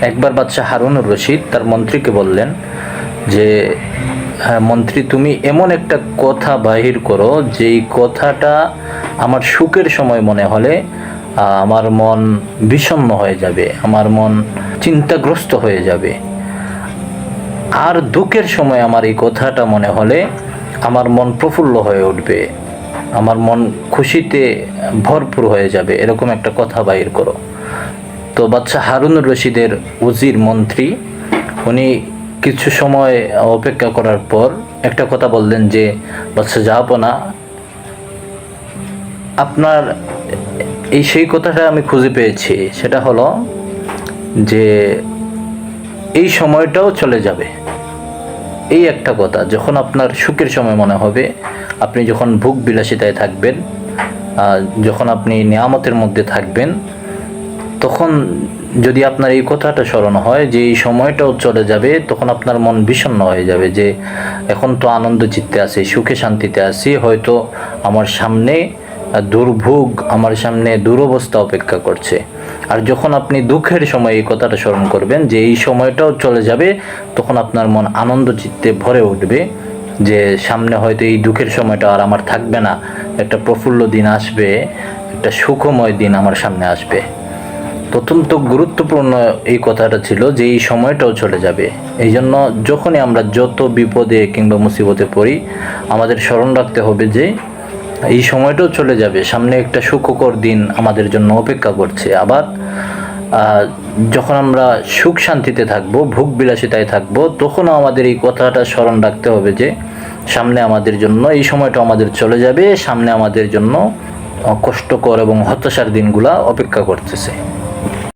একবার বাদশাহ হারুনুর রশিদ তার মন্ত্রীকে বললেন যে হ্যাঁ মন্ত্রী, তুমি এমন একটা কথা বাহির করো যেই কথাটা আমার সুখের সময় মনে হলে আমার মন বিষণ্ণ হয়ে যাবে, আমার মন চিন্তাগ্রস্ত হয়ে যাবে। আর দুঃখের সময় আমার এই কথাটা মনে হলে, আমার মন প্রফুল্ল হয়ে উঠবে, আমার মন খুশিতে ভরপুর হয়ে যাবে। এরকম একটা কথা বাহির করো। তো বাদশাহ হারুনুর রশিদের উজির মন্ত্রী, উনি কিছু সময় অপেক্ষা করার পর একটা কথা বললেন যে, বাদশাহ জাহাপনা আপনার এই সেই কথাটা আমি খুঁজে পেয়েছি। সেটা হলো যে, এই সময়টাও চলে যাবে। এই একটা কথা, যখন আপনার সুখের সময় মনে হবে, আপনি যখন ভোগ বিলাসিতায় থাকবেন যখন আপনি নিয়ামতের মধ্যে থাকবেন তখন যদি আপনার এই কথাটা স্মরণ হয় যে এই সময়টাও চলে যাবে, তখন আপনার মন বিষণ্ণ হয়ে যাবে যে এখন তো আনন্দ চিত্তে আছি, সুখে শান্তিতে আছি, হয়তো আমার সামনে দুর্ভোগ আমার সামনে দুরবস্থা অপেক্ষা করছে। আর যখন আপনি দুঃখের সময় এই কথাটা স্মরণ করবেন যে এই সময়টাও চলে যাবে, তখন আপনার মন আনন্দ চিত্তে ভরে উঠবে যে সামনে হয়তো এই দুঃখের সময়টা আর আমার থাকবে না, একটা প্রফুল্ল দিন আসবে, একটা সুখময় দিন আমার সামনে আসবে। অত্যন্ত গুরুত্বপূর্ণ এই কথাটা ছিল যে এই সময়টাও চলে যাবে। এই জন্য যখনই আমরা যত বিপদে কিংবা মুসিবতে পড়ি, আমাদের স্মরণ রাখতে হবে যে এই সময়টাও চলে যাবে। সামনে একটা সুখকর দিন আমাদের জন্য অপেক্ষা করছে। আবার যখন আমরা সুখ শান্তিতে থাকব, ভোগ বিলাসিতায় থাকব, তখনও আমাদের এই কথাটা স্মরণ রাখতে হবে যে সামনে আমাদের জন্য, এই সময়টা আমাদের চলে যাবে। সামনে আমাদের জন্য কষ্টকর এবং হতাশার দিনগুলা অপেক্ষা করতেছে।